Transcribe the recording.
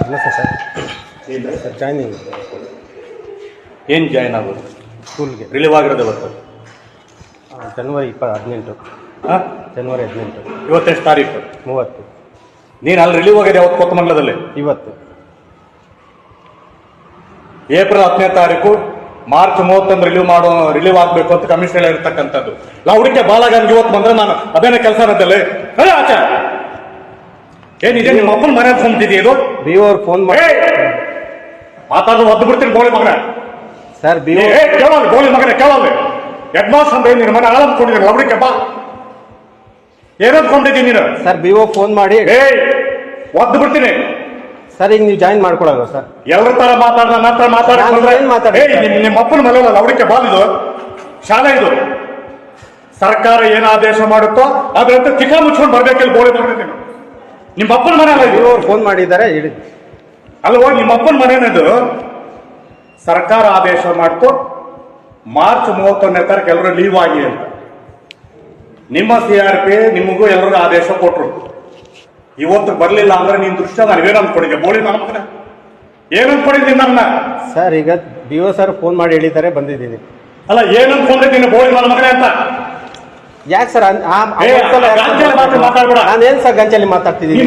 ನಮಸ್ತೆ sir. Sir joining ಏನು join ಆಗೋದು? ಸ್ಕೂಲ್ಗೆ ರಿಲೀವ್ ಆಗಿರೋದು ಇವತ್ತು? ಜನವರಿ ಇಪ್ಪ ಹದಿನೆಂಟು. ಹಾಂ ಜನವರಿ ಹದಿನೆಂಟು. ಇವತ್ತೆಷ್ಟು ತಾರೀಕು? ಮೂವತ್ತು. ನೀನು ಅಲ್ಲಿ ರಿಲೀವ್ ಆಗಿದೆ ಯಾವತ್ತು ಕೊತ್ತಮಂಗಲದಲ್ಲಿ ಇವತ್ತು. ಏಪ್ರಿಲ್ ಹತ್ತನೇ ತಾರೀಕು ಮಾರ್ಚ್ ಮೂವತ್ತೊಂದು ರಿಲೀವ್ ಮಾಡೋ ರಿಲೀವ್ ಆಗಬೇಕು ಅಂತ ಕಮಿಷನರ್ ಇರ್ತಕ್ಕಂಥದ್ದು. ಹುಡುಕೆ ಬಾಲಾಗಂಗೆ ಇವತ್ತು ಬಂದ್ರೆ ನಾನು ಅದೇನೇ ಕೆಲಸ ಅನ್ನೋದಲ್ಲ ಅದೇ ಆಚೆ ಏನಿದೆ ನಿಮ್ಮ ಅಪ್ಪನ ಮನೆ ಹೊಂದಿದೆ ಇದು? ಬಿ ಅವ್ರು ಫೋನ್ ಮಾಡಿ! ಮಾತಾಡೋದು ಒದ್ದು ಬಿಡ್ತೀನಿ ಗೋಳಿ ಮಗನ. ಸರ್ ಬಿ ಏ ಕೇಳಲ್ಲ ಗೋಳಿ ಮಗನ ಕೇಳಲ್ಲ ಹೆಡ್ ಮಾಸ್ಟರ್ ಅಂದ್ರೆ ನಿನ್ನ ಮನೆ ಆಳಂದ್ಕೊಂಡಿದ್ದೀನಿ ಲೌಡಿಕೆ ಬಾ. ಏನಂದ್ಕೊಂಡಿದ್ದೀನಿ ನೀನು? ಸರ್ ಬಿ ಓ ಫೋನ್ ಮಾಡಿ ಏ ಒದ್ದು ಬಿಡ್ತೀನಿ. ಸರ್ ಈಗ ನೀವು ಜಾಯಿನ್ ಮಾಡ್ಕೊಡೋದು ಸರ್ ಎಲ್ಲರ ತರ ಮಾತಾಡ ನಾ ಮಾತ್ರ ಮಾತಾಡ ಏ ಏನ್ ಮಾತಾಡ್ದೆ? ಏಯ್ ನಿಮ್ ನಿಮ್ಮ ಅಪ್ಪನ ಮನೆ ಅಲ್ಲ ಬಾಲ್ ಇದು? ಶಾಲೆ ಇದು? ಸರ್ಕಾರ ಏನು ಆದೇಶ ಮಾಡುತ್ತೋ ಅದ್ರಂತೆ ತಿಕ್ಕ ಮುಚ್ಕೊಂಡು ಬರ್ಬೇಕಿಲ್ಲ ಗೋಳಿ ನೀನು. ನಿಮ್ಮ ಅಪ್ಪನ ಮನೆ ಅಲ್ಲ ಇದು? ಫೋನ್ ಮಾಡಿದ್ದಾರೆ ಹೇಳಿ ಅಲ್ವಾ ನಿಮ್ಮ ಅಪ್ಪನ ಮನೆನದು ಸರ್ಕಾರ ಆದೇಶ ಮಾಡ್ತು ಮಾರ್ಚ್ ಮೂವತ್ತೊಂದನೇ ತಾರೀಕು ಎಲ್ಲರೂ ಲೀವ್ ಆಗಿ ಅಂತ. ನಿಮ್ಮ ಸಿ ಆರ್ ಪಿ ನಿಮಗೂ ಎಲ್ಲರಿಗೂ ಆದೇಶ ಕೊಟ್ಟರು ಇವತ್ತು ಬರಲಿಲ್ಲ ಅಂದ್ರೆ ನಿಮ್ಮ ದೃಷ್ಟ ನಾನು ಏನು ಅನ್ಕೊಂಡಿದ್ದೆ? ಬೋಳಿ ನನ್ನ ಏನು ಏನ್ ಅನ್ಕೊಂಡಿದ್ದೀನಿ ನನ್ನ? ಸರ್ ಈಗ ಬಿ ಓ ಸರ್ ಫೋನ್ ಮಾಡಿ ಹೇಳಿದ್ದಾರೆ ಬಂದಿದ್ದೀನಿ. ಅಲ್ಲ ಏನಂತ ಅನ್ಕೊಂಡಿದ್ದೀನಿ? ಬೋಳಿ ನನ್ನ ಮಗನೇ ಅಂತ. ಯಾಕೆ ಸರ್. ನಾನೇನು ಸರ್ ಗಂಚಲ್ಲಿ ಮಾತಾಡ್ತಿದ್ದೀನಿ?